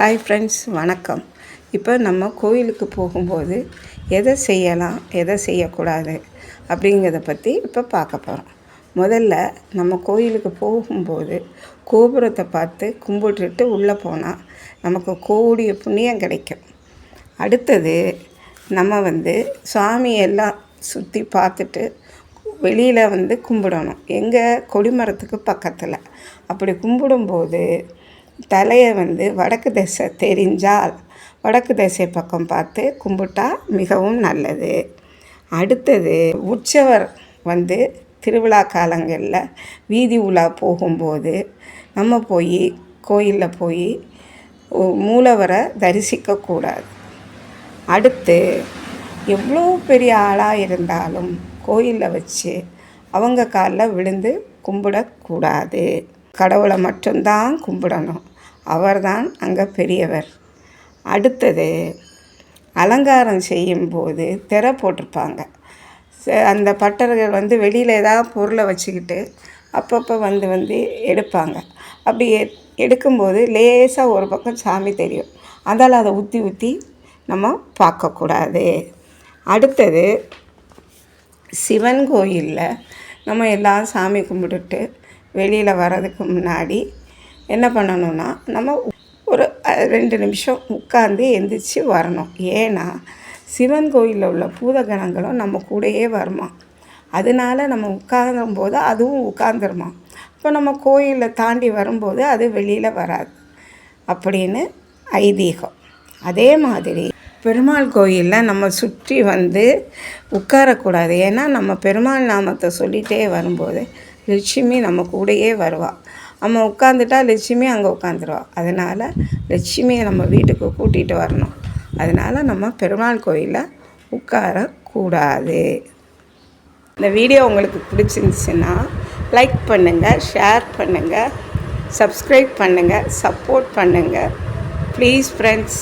Hi friends வணக்கம். இப்போ நம்ம கோயிலுக்கு போகும்போது எதை செய்யலாம் எதை செய்யக்கூடாது அப்படிங்கிறத பற்றி இப்போ பார்க்க போகிறோம் முதல்ல நம்ம கோயிலுக்கு போகும்போது கோபுரத்தை பார்த்து கும்பிட்டுட்டு உள்ளே போனால் நமக்கு கோடிய புண்ணியம் கிடைக்கும். அடுத்தது நம்ம வந்து சாமியெல்லாம் சுற்றி பார்த்துட்டு வெளியில் வந்து கும்பிடணும். எங்கள் கொடிமரத்துக்கு பக்கத்தில். அப்படி கும்பிடும்போது தலையை வந்து வடக்கு திசை தெரிஞ்சால் வடக்கு திசை பக்கம் பார்த்து கும்பிட்டா மிகவும் நல்லது. அடுத்தது உற்சவர் வந்து திருவிழா காலங்களில் வீதி உலா போகும்போது நம்ம போய் கோயிலில் போய் மூலவரை தரிசிக்கக்கூடாது அடுத்து எவ்வளோ பெரிய ஆளாக இருந்தாலும் கோயிலில் வச்சு அவங்க காலில் விழுந்து கும்பிடக்கூடாது. கடவுளை மட்டும்தான் கும்பிடணும். அவர்தான் அங்கே பெரியவர். அடுத்தது அலங்காரம் செய்யும்போது திரை போட்டிருப்பாங்க. ச- அந்த பட்டர்கள் வந்து வெளியில் ஏதாவது பொருளை வச்சுக்கிட்டு அப்பப்போ வந்து வந்து எடுப்பாங்க. அப்படி எடுக்கும்போது லேசாக ஒரு பக்கம் சாமி தெரியும். அதால் அதை ஊற்றி ஊற்றி நம்ம பார்க்கக்கூடாது. அடுத்தது சிவன் கோயிலில் நம்ம எல்லாம் சாமி கும்பிட்டுட்டு வெளியில் வர்றதுக்கு முன்னாடி என்ன பண்ணணும்னா நம்ம ஒரு ரெண்டு நிமிஷம் உட்காந்து எந்திரிச்சு வரணும். ஏன்னா சிவன் கோயிலில் உள்ள பூதகணங்களும் நம்ம கூடயே வருமா? அதனால நம்ம உட்காரும்போது அதுவும் உட்காந்துருமா இப்போ நம்ம கோயிலை தாண்டி வரும்போது அது வெளியில் வராது. அப்படின்னு ஐதீகம். அதே மாதிரி பெருமாள் கோயிலில் நம்ம சுற்றி வந்து உட்காரக்கூடாது. ஏன்னா நம்ம பெருமாள் நாமத்தை சொல்லிகிட்டே வரும்போது லட்சுமி நம்ம கூடயே வருவாள் நம்ம உட்காந்துட்டா லட்சுமி அங்கே உட்காந்துருவா அதனால் லட்சுமியை நம்ம வீட்டுக்கு கூட்டிகிட்டு வரணும். அதனால் நம்ம பெருமாள் கோயிலில் உட்காரக்கூடாது. இந்த வீடியோ உங்களுக்கு பிடிச்சிருந்துச்சுன்னா லைக் பண்ணுங்கள் ஷேர் பண்ணுங்கள் சப்ஸ்கிரைப் பண்ணுங்கள் சப்போர்ட் பண்ணுங்கள் ப்ளீஸ் ஃப்ரெண்ட்ஸ்